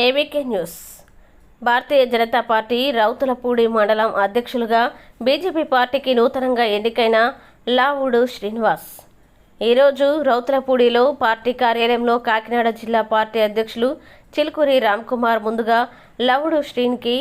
ABK news. Bharatiya Janata Party Rowthulapudi మండలం అధ్యక్షులుగా BJP పార్టీకి నూతనంగా ఎన్నికైన లావుడు శ్రీనివాస్. ఈరోజు రౌతులపూడిలో పార్టీ కార్యాలయంలో కాకినాడ జిల్లా పార్టీ అధ్యక్షులు చిలుకూరి రామ్కుమార్ ముందుగా లవుడు శ్రీనికి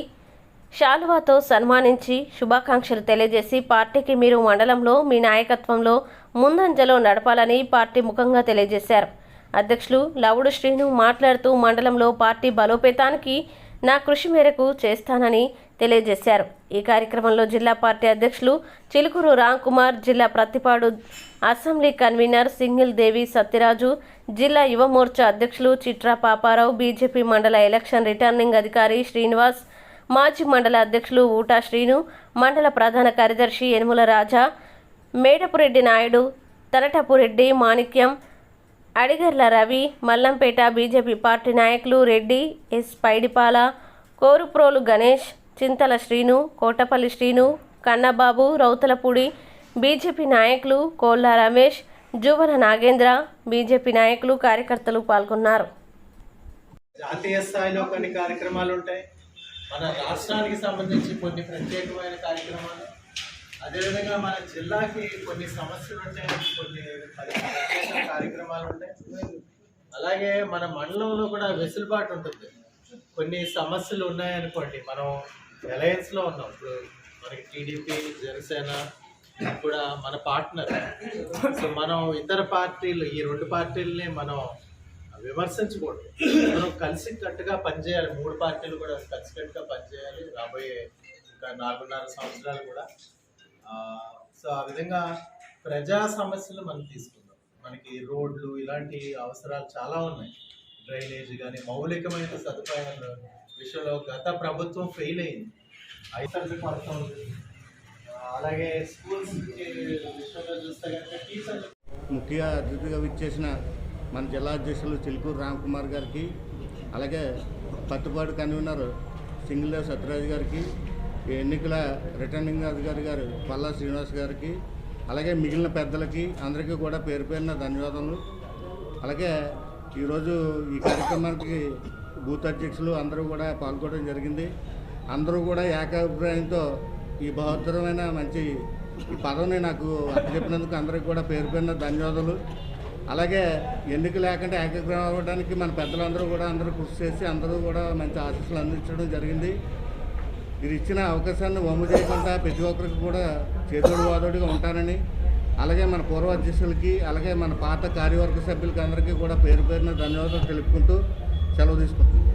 శాలువాతో సన్మానించి శుభాకాంక్షలు తెలియజేసి పార్టీకి మీరు మండలంలో మీ నాయకత్వంలో ముందంజలో నడపాలని పార్టీ ముఖంగా తెలియజేశారు. అధ్యక్షులు లవుడు శ్రీను మాట్లాడుతూ మండలంలో పార్టీ బలోపేతానికి నా కృషి మేరకు చేస్తానని తెలియజేశారు. ఈ కార్యక్రమంలో జిల్లా పార్టీ అధ్యక్షులు చిలుకూరు రామ్ కుమార్ జిల్లా ప్రతిపాడు అసెంబ్లీ కన్వీనర్ సింగిల్ దేవి సత్యరాజు జిల్లా యువమోర్చా అధ్యక్షులు చిట్రా పాపారావు బీజేపీ మండల ఎలక్షన్ రిటర్నింగ్ అధికారి శ్రీనివాస్ మాజీ మండల అధ్యక్షులు ఊటా శ్రీను మండల ప్రధాన కార్యదర్శి యనుమల రాజా మేడపురెడ్డి నాయుడు తరటపురెడ్డి మాణిక్యం అడిగర్ల రవి మల్లంపేట బీజేపీ పార్టీ నాయకులు రెడ్డి ఎస్ పైడిపాల కోరుప్రోలు గణేష్ చింతల శ్రీను కోటపల్లి శ్రీను కన్నబాబు రౌతలపూడి బీజేపీ నాయకులు కోళ్ళ రమేష్ జువన నాగేంద్ర బీజేపీ నాయకులు కార్యకర్తలు పాల్గొన్నారు. జాతీయ స్థాయిలో కొన్ని కార్యక్రమాలు ఉంటాయి. మన రాష్ట్రానికి సంబంధించి కొన్ని ప్రత్యేకమైన కార్యక్రమాలు. అదేవిధంగా మన జిల్లాకి కొన్ని సమస్యలు ఉంటాయి కొన్ని కార్యక్రమాలు ఉంటాయి. అలాగే మన మండలంలో కూడా వెసులుబాటు ఉంటుంది. కొన్ని సమస్యలు ఉన్నాయనుకోండి మనం అలయన్స్లో ఉన్నాం. ఇప్పుడు మనకి టీడీపీ జనసేన కూడా మన పార్ట్నర్. సో మనం ఇతర పార్టీలు ఈ రెండు పార్టీలని మనం విమర్శించకూడదు. మనం కలిసికట్టుగా పనిచేయాలి. మూడు పార్టీలు కూడా కలిసికట్టుగా పనిచేయాలి. రాబోయే ఇంకా నాలుగున్నర సంవత్సరాలు కూడా సో ఆ విధంగా ప్రజా సమస్యలు మనం తీసుకుందాం. మనకి రోడ్లు ఇలాంటి అవసరాలు చాలా ఉన్నాయి. డ్రైనేజ్ కానీ మౌలికమైన సదుపాయాల విషయంలో గత ప్రభుత్వం ఫెయిల్ అయింది. ఐసర్లు కొరత అలాగే స్కూల్స్ విషయంలో చూస్తే కనుక టీచర్లు ముఖ్య అతిథిగా విచ్చేసిన మన జిల్లా అధ్యక్షులు చిలుకూరు రామ్కుమార్ గారికి అలాగే పత్తిపాడు కన్వీనర్ సింగిల్దేవ్ సత్యరాజు గారికి ఎన్నికల రిటర్నింగ్ అధికారి గారు పల్లా శ్రీనివాస్ గారికి అలాగే మిగిలిన పెద్దలకి అందరికీ కూడా పేరు పేరున ధన్యవాదాలు అలాగే ఈరోజు ఈ కార్యక్రమానికి బూత్ అధ్యక్షులు అందరూ కూడా పాల్గొనడం జరిగింది. అందరూ కూడా ఏకాభిప్రాయంతో ఈ బహుత్తరమైన మంచి ఈ పదవిని నాకు అప్పచెప్పినందుకు అందరికీ కూడా పేరు పేరున ధన్యవాదాలు అలాగే ఎన్నిక లేకుండా ఏకగ్రహం అవ్వడానికి మన పెద్దలందరూ కూడా అందరూ కృషి చేసి అందరూ కూడా మంచి ఆశీస్సులు అందించడం జరిగింది. మీరు ఇచ్చిన అవకాశాన్ని వమ్ము చేయకుండా ప్రతి ఒక్కరికి కూడా చేదోడు వాదోడిగా ఉంటానని అలాగే మన పూర్వ అధ్యక్షులకి అలాగే మన పాత కార్యవర్గ సభ్యులకి అందరికీ కూడా పేరు పేరున ధన్యవాదాలు తెలుపుకుంటూ సెలవు తీసుకుంటున్నాను